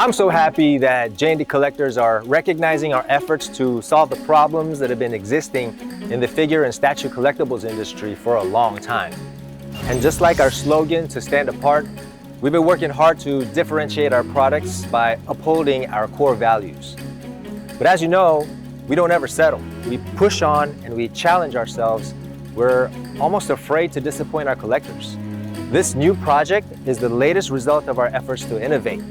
I'm so happy that J&D collectors are recognizing our efforts to solve the problems that have been existing in the figure and statue collectibles industry for a long time. And just like our slogan to stand apart, we've been working hard to differentiate our products by upholding our core values. But as you know, we don't ever settle. We push on and we challenge ourselves. We're almost afraid to disappoint our collectors. This new project is the latest result of our efforts to innovate.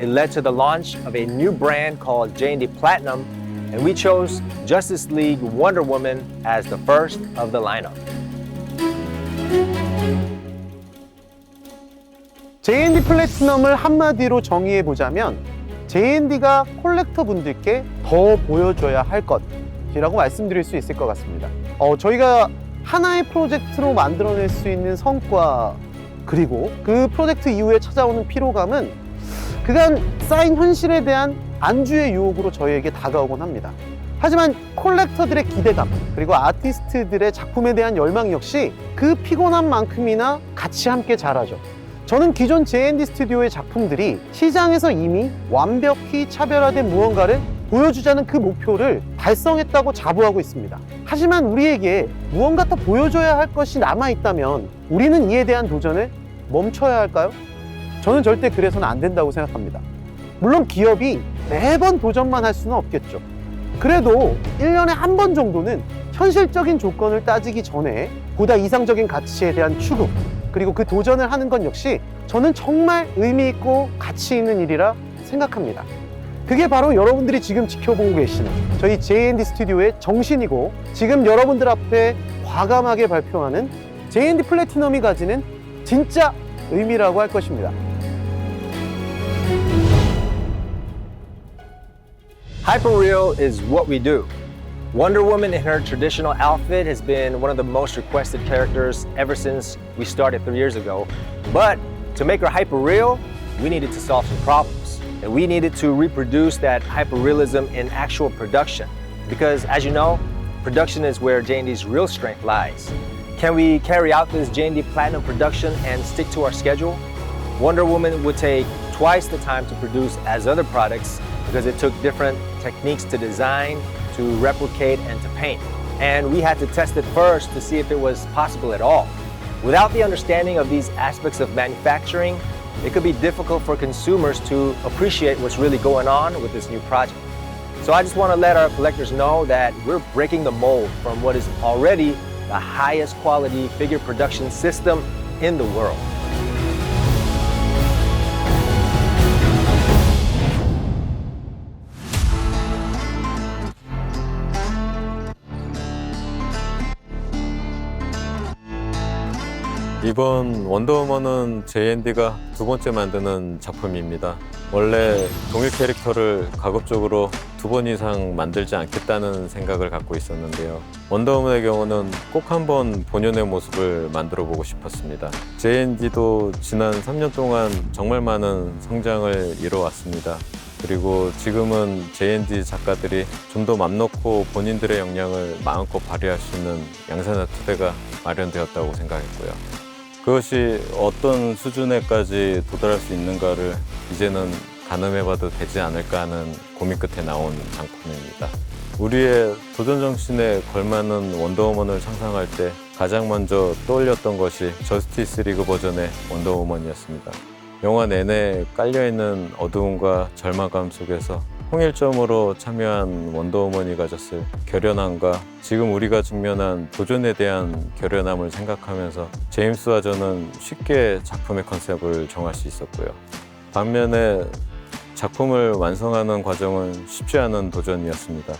It led to the launch of a new brand called J&D Platinum, and we chose Justice League Wonder Woman as the first of the lineup. JND 플래티넘을 한마디로 정의해 보자면 JND가 콜렉터 분들께 더 보여줘야 할 것이라고 말씀드릴 수 있을 것 같습니다. 어, 저희가 하나의 프로젝트로 만들어낼 수 있는 성과 그리고 그 프로젝트 이후에 찾아오는 피로감은 그간 쌓인 현실에 대한 안주의 유혹으로 저희에게 다가오곤 합니다. 하지만 콜렉터들의 기대감 그리고 아티스트들의 작품에 대한 열망 역시 그 피곤한 만큼이나 같이 함께 자라죠. 저는 기존 JND 스튜디오의 작품들이 시장에서 이미 완벽히 차별화된 무언가를 보여주자는 그 목표를 달성했다고 자부하고 있습니다. 하지만 우리에게 무언가 더 보여줘야 할 것이 남아있다면 우리는 이에 대한 도전을 멈춰야 할까요? 저는 절대 그래서는 안 된다고 생각합니다. 물론 기업이 매번 도전만 할 수는 없겠죠. 그래도 1년에 한 번 정도는 현실적인 조건을 따지기 전에 보다 이상적인 가치에 대한 추구, 그리고 그 도전을 하는 건 역시 저는 정말 의미 있고 가치 있는 일이라 생각합니다. 그게 바로 여러분들이 지금 지켜보고 계시는 저희 JND 스튜디오의 정신이고 지금 여러분들 앞에 과감하게 발표하는 JND 플래티넘이 가지는 진짜 의미라고 할 것입니다. Hyperreal is what we do. Wonder Woman in her traditional outfit has been one of the most requested characters ever since we started three years ago. But to make her hyperreal, we needed to solve some problems. And we needed to reproduce that hyperrealism in actual production. Because as you know, production is where J&D's real strength lies. Can we carry out this J&D Platinum production and stick to our schedule? Wonder Woman would take twice the time to produce as other products because it took different techniques to design, to replicate, and to paint. And we had to test it first to see if it was possible at all. Without the understanding of these aspects of manufacturing, it could be difficult for consumers to appreciate what's really going on with this new project. So I just want to let our collectors know that we're breaking the mold from what is already the highest quality figure production system in the world. 이번 원더우먼은 JND가 두 번째 만드는 작품입니다. 원래 동일 캐릭터를 가급적으로 두 번 이상 만들지 않겠다는 생각을 갖고 있었는데요. 원더우먼의 경우는 꼭 한번 본연의 모습을 만들어 보고 싶었습니다. JND도 지난 3년 동안 정말 많은 성장을 이뤄왔습니다. 그리고 지금은 JND 작가들이 좀 더 맘 놓고 본인들의 역량을 마음껏 발휘할 수 있는 양산화 투대가 마련되었다고 생각했고요. 그것이 어떤 수준에까지 도달할 수 있는가를 이제는 가늠해봐도 되지 않을까 하는 고민 끝에 나온 작품입니다. 우리의 도전 정신에 걸맞는 원더우먼을 상상할 때 가장 먼저 떠올렸던 것이 저스티스 리그 버전의 원더우먼이었습니다. 영화 내내 깔려있는 어두움과 절망감 속에서 홍일점으로 참여한 원더우먼이 가졌을 결연함과 지금 우리가 직면한 도전에 대한 결연함을 생각하면서 제임스와 저는 쉽게 작품의 컨셉을 정할 수 있었고요. 반면에 작품을 완성하는 과정은 쉽지 않은 도전이었습니다.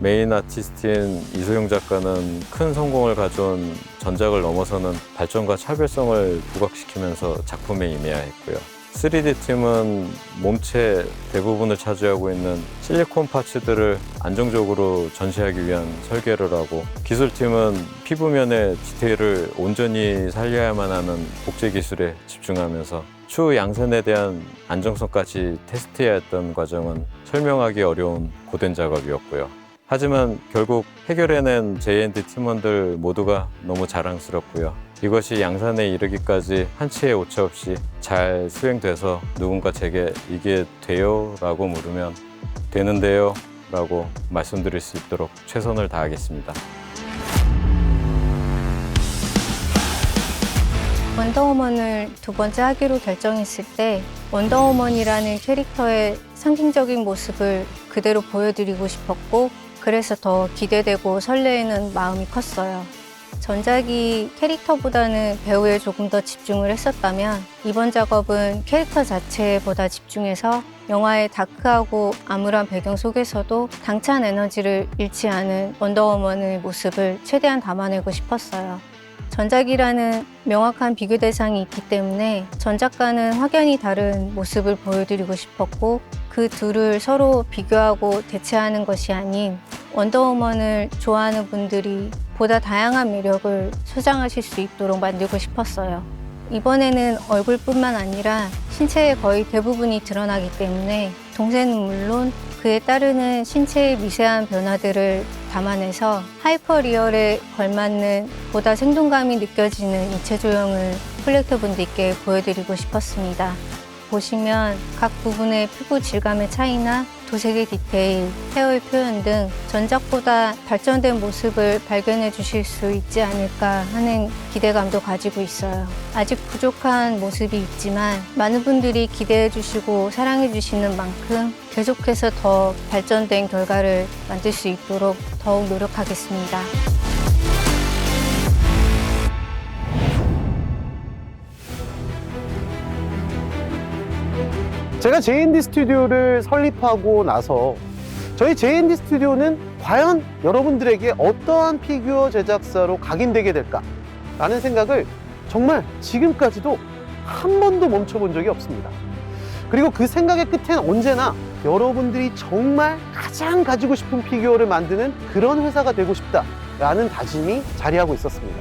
메인 아티스트인 이소영 작가는 큰 성공을 가져온 전작을 넘어서는 발전과 차별성을 부각시키면서 작품에 임해야 했고요. 3D 팀은 몸체 대부분을 차지하고 있는 실리콘 파츠들을 안정적으로 전시하기 위한 설계를 하고 기술팀은 피부면의 디테일을 온전히 살려야만 하는 복제 기술에 집중하면서 추후 양산에 대한 안정성까지 테스트해야 했던 과정은 설명하기 어려운 고된 작업이었고요. 하지만 결국 해결해낸 JND 팀원들 모두가 너무 자랑스럽고요. 이것이 양산에 이르기까지 한치의 오차 없이 잘 수행돼서 누군가 제게 이게 돼요? 라고 물으면 되는데요? 라고 말씀드릴 수 있도록 최선을 다하겠습니다. 원더우먼을 두 번째 하기로 결정했을 때 원더우먼이라는 캐릭터의 상징적인 모습을 그대로 보여드리고 싶었고 그래서 더 기대되고 설레는 마음이 컸어요. 전작이 캐릭터보다는 배우에 조금 더 집중을 했었다면 이번 작업은 캐릭터 자체에 보다 집중해서 영화의 다크하고 암울한 배경 속에서도 당찬 에너지를 잃지 않은 원더우먼의 모습을 최대한 담아내고 싶었어요. 전작이라는 명확한 비교 대상이 있기 때문에 전작과는 확연히 다른 모습을 보여드리고 싶었고 그 둘을 서로 비교하고 대체하는 것이 아닌 원더우먼을 좋아하는 분들이 보다 다양한 매력을 소장하실 수 있도록 만들고 싶었어요. 이번에는 얼굴뿐만 아니라 신체의 거의 대부분이 드러나기 때문에 동생은 물론 그에 따르는 신체의 미세한 변화들을 담아내서 하이퍼 리얼에 걸맞는 보다 생동감이 느껴지는 인체 조형을 콜렉터 분들께 보여드리고 싶었습니다. 보시면 각 부분의 피부 질감의 차이나 도색의 디테일, 헤어의 표현 등 전작보다 발전된 모습을 발견해 주실 수 있지 않을까 하는 기대감도 가지고 있어요. 아직 부족한 모습이 있지만 많은 분들이 기대해 주시고 사랑해 주시는 만큼 계속해서 더 발전된 결과를 만들 수 있도록 더욱 노력하겠습니다. 제가 JND 스튜디오를 설립하고 나서 저희 JND 스튜디오는 과연 여러분들에게 어떠한 피규어 제작사로 각인되게 될까? 라는 생각을 정말 지금까지도 한 번도 멈춰본 적이 없습니다. 그리고 그 생각의 끝엔 언제나 여러분들이 정말 가장 가지고 싶은 피규어를 만드는 그런 회사가 되고 싶다라는 다짐이 자리하고 있었습니다.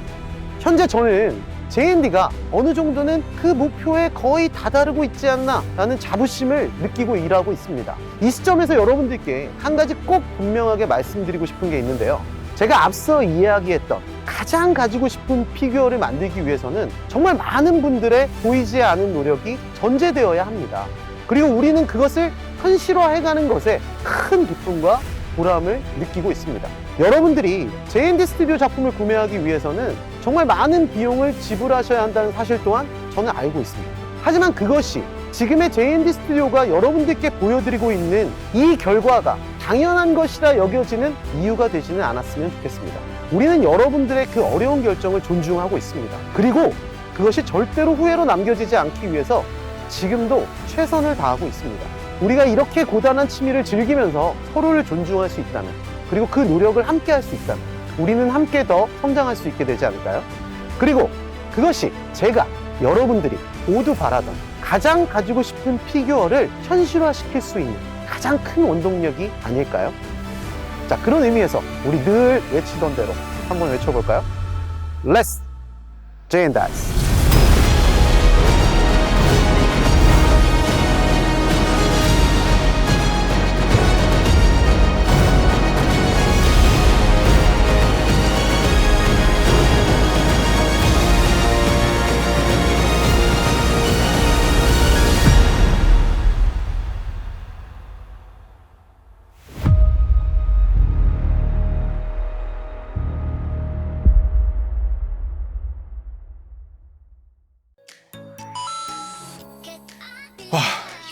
현재 저는 JND가 어느 정도는 그 목표에 거의 다다르고 있지 않나 라는 자부심을 느끼고 일하고 있습니다. 이 시점에서 여러분들께 한 가지 꼭 분명하게 말씀드리고 싶은 게 있는데요. 제가 앞서 이야기했던 가장 가지고 싶은 피규어를 만들기 위해서는 정말 많은 분들의 보이지 않은 노력이 전제되어야 합니다. 그리고 우리는 그것을 현실화해가는 것에 큰 기쁨과 보람을 느끼고 있습니다. 여러분들이 JND 스튜디오 작품을 구매하기 위해서는 정말 많은 비용을 지불하셔야 한다는 사실 또한 저는 알고 있습니다. 하지만 그것이 지금의 JND 스튜디오가 여러분들께 보여드리고 있는 이 결과가 당연한 것이라 여겨지는 이유가 되지는 않았으면 좋겠습니다. 우리는 여러분들의 그 어려운 결정을 존중하고 있습니다. 그리고 그것이 절대로 후회로 남겨지지 않기 위해서 지금도 최선을 다하고 있습니다. 우리가 이렇게 고단한 취미를 즐기면서 서로를 존중할 수 있다면, 그리고 그 노력을 함께 할 수 있다면, 우리는 함께 더 성장할 수 있게 되지 않을까요? 그리고 그것이 제가 여러분들이 모두 바라던 가장 가지고 싶은 피규어를 현실화시킬 수 있는 가장 큰 원동력이 아닐까요? 자, 그런 의미에서 우리 늘 외치던 대로 한번 외쳐볼까요? Let's J&Dice. 와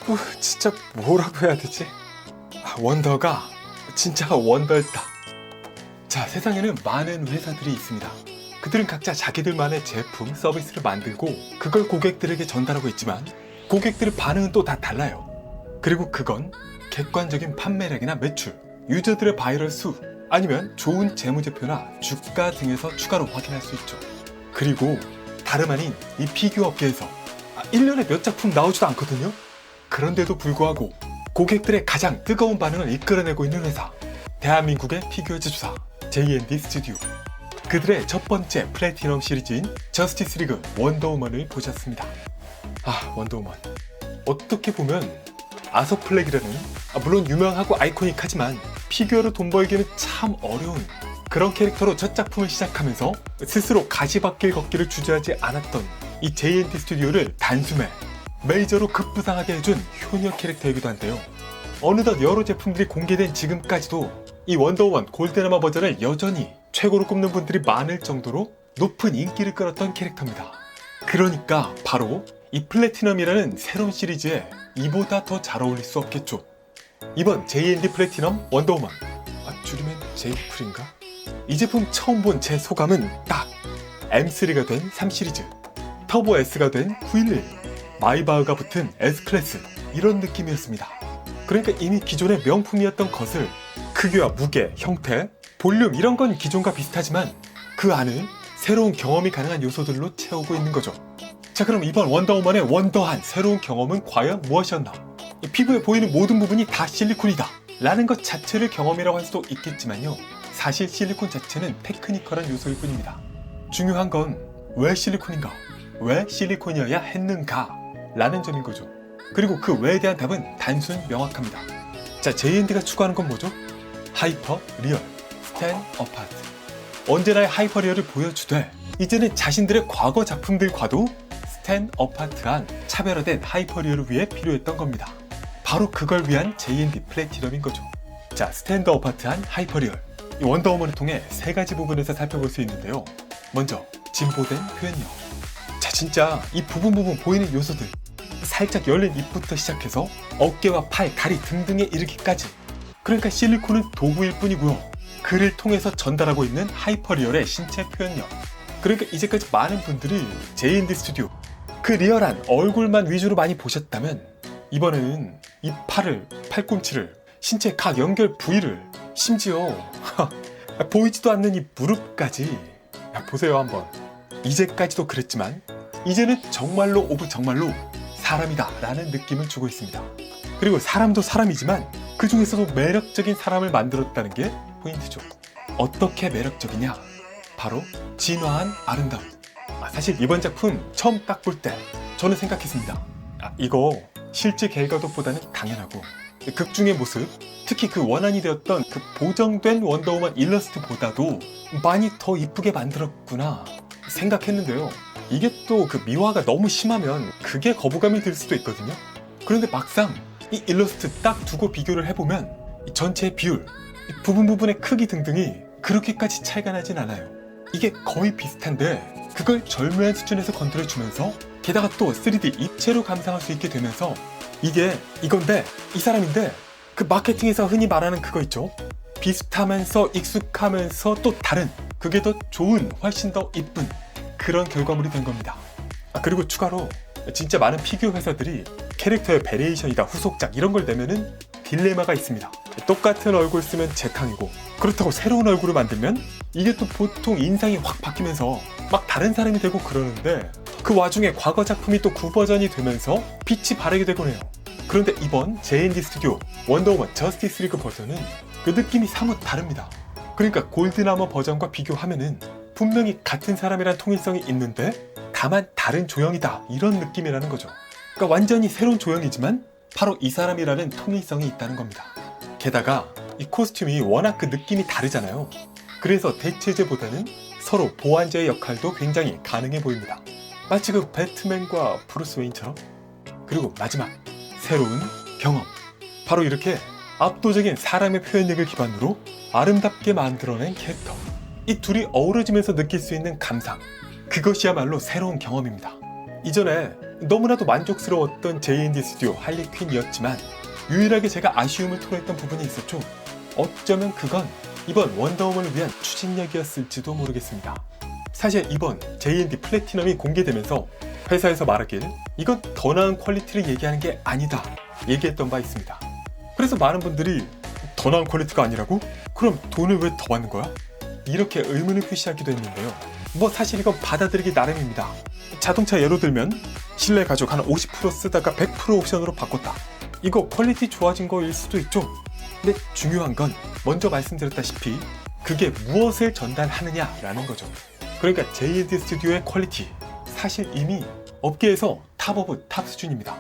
이거 진짜 뭐라고 해야 되지? 아, 원더가 진짜 원더다. 자 세상에는 많은 회사들이 있습니다. 그들은 각자 자기들만의 제품, 서비스를 만들고 그걸 고객들에게 전달하고 있지만 고객들의 반응은 또 다 달라요. 그리고 그건 객관적인 판매량이나 매출, 유저들의 바이럴 수, 아니면 좋은 재무제표나 주가 등에서 추가로 확인할 수 있죠. 그리고 다름 아닌 이 피규어 업계에서 아, 1년에 몇 작품 나오지도 않거든요. 그런데도 불구하고 고객들의 가장 뜨거운 반응을 이끌어내고 있는 회사. 대한민국의 피규어 지주사 J&D 스튜디오. 그들의 첫 번째 플래티넘 시리즈인 저스티스 리그 원더우먼을 보셨습니다. 아, 원더우먼. 어떻게 보면 아서 플렉이라는 아, 물론 유명하고 아이코닉하지만 피규어로 돈 벌기는 참 어려운 그런 캐릭터로 첫 작품을 시작하면서 스스로 가시밭길 걷기를 주저하지 않았던 이 JNT 스튜디오를 단숨에 메이저로 급부상하게 해준 효녀 캐릭터이기도 한데요. 어느덧 여러 제품들이 공개된 지금까지도 이 원더우먼 골드나마 버전을 여전히 최고로 꼽는 분들이 많을 정도로 높은 인기를 끌었던 캐릭터입니다. 그러니까 바로 이 플래티넘이라는 새로운 시리즈에 이보다 더 잘 어울릴 수 없겠죠. 이번 JND 플래티넘 원더우먼 아, 줄이면 제이플인가? 이 제품 처음 본 제 소감은 딱 M3가 된 3시리즈 터보 S가 된 911 마이바흐가 붙은 S클래스 이런 느낌이었습니다. 그러니까 이미 기존의 명품이었던 것을 크기와 무게, 형태, 볼륨 이런 건 기존과 비슷하지만 그 안을 새로운 경험이 가능한 요소들로 채우고 있는 거죠. 자 그럼 이번 원더우먼의 원더한 새로운 경험은 과연 무엇이었나? 이 피부에 보이는 모든 부분이 다 실리콘이다 라는 것 자체를 경험이라고 할 수도 있겠지만요. 사실 실리콘 자체는 테크니컬한 요소일 뿐입니다. 중요한 건 왜 실리콘인가? 왜 실리콘이어야 했는가? 라는 점인 거죠. 그리고 그 왜에 대한 답은 단순 명확합니다. 자, JND가 추구하는 건 뭐죠? 하이퍼 리얼, 스탠 어파트. 언제나의 하이퍼 리얼을 보여주되 이제는 자신들의 과거 작품들과도 스탠 어파트한 차별화된 하이퍼 리얼을 위해 필요했던 겁니다. 바로 그걸 위한 JND 플래티넘인 거죠. 자, 스탠드 어파트한 하이퍼 리얼. 이 원더우먼을 통해 세 가지 부분에서 살펴볼 수 있는데요. 먼저 진보된 표현력. 자, 진짜 이 부분 부분 보이는 요소들 살짝 열린 입부터 시작해서 어깨와 팔, 다리 등등에 이르기까지. 그러니까 실리콘은 도구일 뿐이고요. 그를 통해서 전달하고 있는 하이퍼리얼의 신체 표현력. 그러니까 이제까지 많은 분들이 JND 스튜디오 그 리얼한 얼굴만 위주로 많이 보셨다면 이번에는 이 팔을, 팔꿈치를, 신체 각 연결 부위를 심지어 보이지도 않는 이 무릎까지 야, 보세요 한번 이제까지도 그랬지만 이제는 정말로 오브 정말로 사람이다 라는 느낌을 주고 있습니다. 그리고 사람도 사람이지만 그 중에서도 매력적인 사람을 만들었다는 게 포인트죠. 어떻게 매력적이냐? 바로 진화한 아름다움. 아, 사실 이번 작품 처음 딱 볼 때 저는 생각했습니다. 아, 이거 실제 결과도보다는 당연하고 극중의 모습, 특히 그 원한이 되었던 그 보정된 원더우먼 일러스트보다도 많이 더 이쁘게 만들었구나 생각했는데요. 이게 또 그 미화가 너무 심하면 그게 거부감이 들 수도 있거든요. 그런데 막상 이 일러스트 딱 두고 비교를 해보면 이 전체의 비율, 이 부분 부분의 크기 등등이 그렇게까지 차이가 나진 않아요. 이게 거의 비슷한데 그걸 절묘한 수준에서 건드려주면서 게다가 또 3D 입체로 감상할 수 있게 되면서 이게 이건데 이 사람인데 그 마케팅에서 흔히 말하는 그거 있죠. 비슷하면서 익숙하면서 또 다른 그게 더 좋은 훨씬 더 이쁜 그런 결과물이 된 겁니다. 아, 그리고 추가로 진짜 많은 피규어 회사들이 캐릭터의 베리에이션이다 후속작 이런 걸 내면은 딜레마가 있습니다. 똑같은 얼굴 쓰면 재탕이고 그렇다고 새로운 얼굴을 만들면 이게 또 보통 인상이 확 바뀌면서 막 다른 사람이 되고 그러는데 그 와중에 과거 작품이 또 구버전이 되면서 빛이 바르게 되곤 해요. 그런데 이번 JND 스튜디오 원더우먼 저스티스 리그 버전은 그 느낌이 사뭇 다릅니다. 그러니까 골드나머 버전과 비교하면은 분명히 같은 사람이란 통일성이 있는데 다만 다른 조형이다 이런 느낌이라는 거죠. 그러니까 완전히 새로운 조형이지만 바로 이 사람이라는 통일성이 있다는 겁니다. 게다가 이 코스튬이 워낙 그 느낌이 다르잖아요. 그래서 대체제보다는 서로 보완제의 역할도 굉장히 가능해 보입니다. 마치 그 배트맨과 브루스 웨인처럼. 그리고 마지막 새로운 경험. 바로 이렇게 압도적인 사람의 표현력을 기반으로 아름답게 만들어낸 캐릭터. 이 둘이 어우러지면서 느낄 수 있는 감상. 그것이야말로 새로운 경험입니다. 이전에 너무나도 만족스러웠던 JND 스튜디오 할리퀸이었지만 유일하게 제가 아쉬움을 토로했던 부분이 있었죠. 어쩌면 그건 이번 원더우먼을 위한 추진력이었을지도 모르겠습니다. 사실 이번 JND 플래티넘이 공개되면서 회사에서 말하길 이건 더 나은 퀄리티를 얘기하는 게 아니다 얘기했던 바 있습니다. 그래서 많은 분들이 더 나은 퀄리티가 아니라고? 그럼 돈을 왜 더 받는 거야? 이렇게 의문을 표시하기도 했는데요. 뭐 사실 이건 받아들이기 나름입니다. 자동차 예로 들면 실내 가죽 한 50% 쓰다가 100% 옵션으로 바꿨다. 이거 퀄리티 좋아진 거일 수도 있죠. 근데 중요한 건 먼저 말씀드렸다시피 그게 무엇을 전달하느냐라는 거죠. 그러니까 JLD 스튜디오의 퀄리티 사실 이미 업계에서 탑 오브 탑 수준입니다.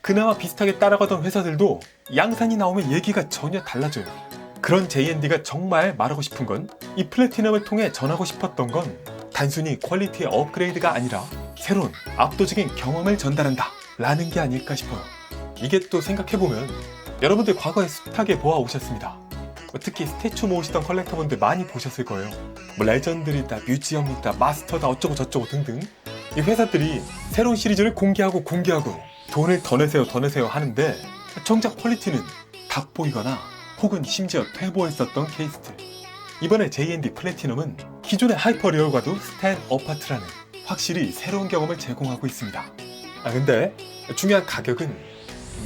그나마 비슷하게 따라가던 회사들도 양산이 나오면 얘기가 전혀 달라져요. 그런 JND가 정말 말하고 싶은 건 이 플래티넘을 통해 전하고 싶었던 건 단순히 퀄리티의 업그레이드가 아니라 새로운 압도적인 경험을 전달한다 라는 게 아닐까 싶어요. 이게 또 생각해보면 여러분들 과거에 숱하게 보아오셨습니다. 특히 스태츄 모으시던 컬렉터분들 많이 보셨을 거예요. 뭐 레전드리다, 뮤지엄이다, 마스터다 어쩌고 저쩌고 등등 이 회사들이 새로운 시리즈를 공개하고 공개하고 돈을 더 내세요 더 내세요 하는데 정작 퀄리티는 닭보이거나 혹은 심지어 퇴보했었던 케이스들 이번에 JND 플래티넘은 기존의 하이퍼리얼과도 스탠 어파트라는 확실히 새로운 경험을 제공하고 있습니다 아 근데 중요한 가격은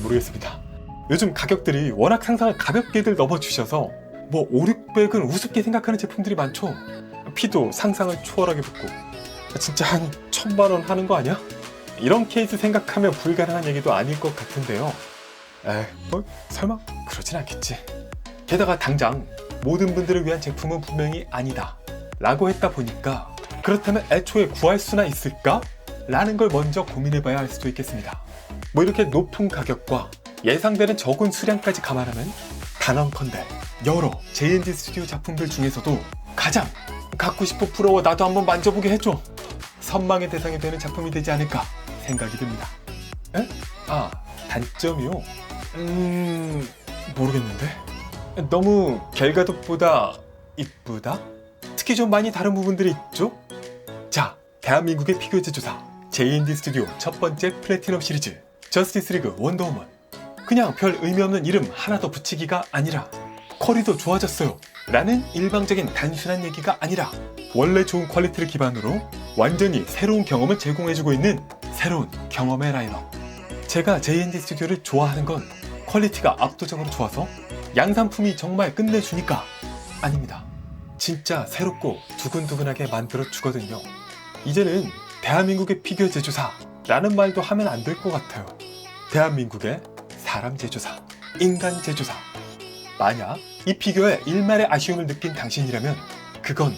모르겠습니다 요즘 가격들이 워낙 상상을 가볍게들 넘어주셔서 뭐 5, 600은 우습게 생각하는 제품들이 많죠 피도 상상을 초월하게 붙고 진짜 한 천만 원 하는 거 아니야? 이런 케이스 생각하면 불가능한 얘기도 아닐 것 같은데요. 에이, 뭐 설마 그러진 않겠지. 게다가 당장 모든 분들을 위한 제품은 분명히 아니다. 라고 했다 보니까 그렇다면 애초에 구할 수나 있을까? 라는 걸 먼저 고민해 봐야 할 수도 있겠습니다. 뭐 이렇게 높은 가격과 예상되는 적은 수량까지 감안하면 단언컨대 여러 JND 스튜디오 작품들 중에서도 가장 갖고 싶어 부러워 나도 한번 만져보게 해줘 선망의 대상이 되는 작품이 되지 않을까 생각이 듭니다. 에? 아 단점이요? 음 모르겠는데 너무 결과도보다 이쁘다? 특히 좀 많이 다른 부분들이 있죠? 자 대한민국의 피규어 제 조사 JND 스튜디오 첫 번째 플래티넘 시리즈 저스티스 리그 원더우먼 그냥 별 의미 없는 이름 하나 더 붙이기가 아니라 퀄이 좋아졌어요 라는 일방적인 단순한 얘기가 아니라 원래 좋은 퀄리티를 기반으로 완전히 새로운 경험을 제공해주고 있는 새로운 경험의 라인업. 제가 JND 스튜디오를 좋아하는 건 퀄리티가 압도적으로 좋아서 양산품이 정말 끝내주니까 아닙니다. 진짜 새롭고 두근두근하게 만들어 주거든요. 이제는 대한민국의 피규어 제조사라는 말도 하면 안 될 것 같아요. 대한민국의 사람 제조사, 인간 제조사. 만약 이 피규어에 일말의 아쉬움을 느낀 당신이라면 그건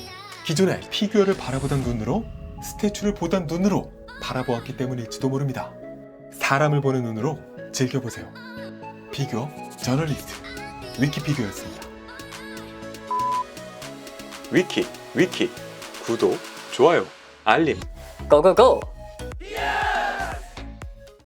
기존의 피규어를 바라보던 눈으로 스태츄를 보던 눈으로 바라보았기 때문일지도 모릅니다. 사람을 보는 눈으로 즐겨보세요. 피규어 저널리스트 위키피규어였습니다. 위키 위키 구독 좋아요 알림 고고고!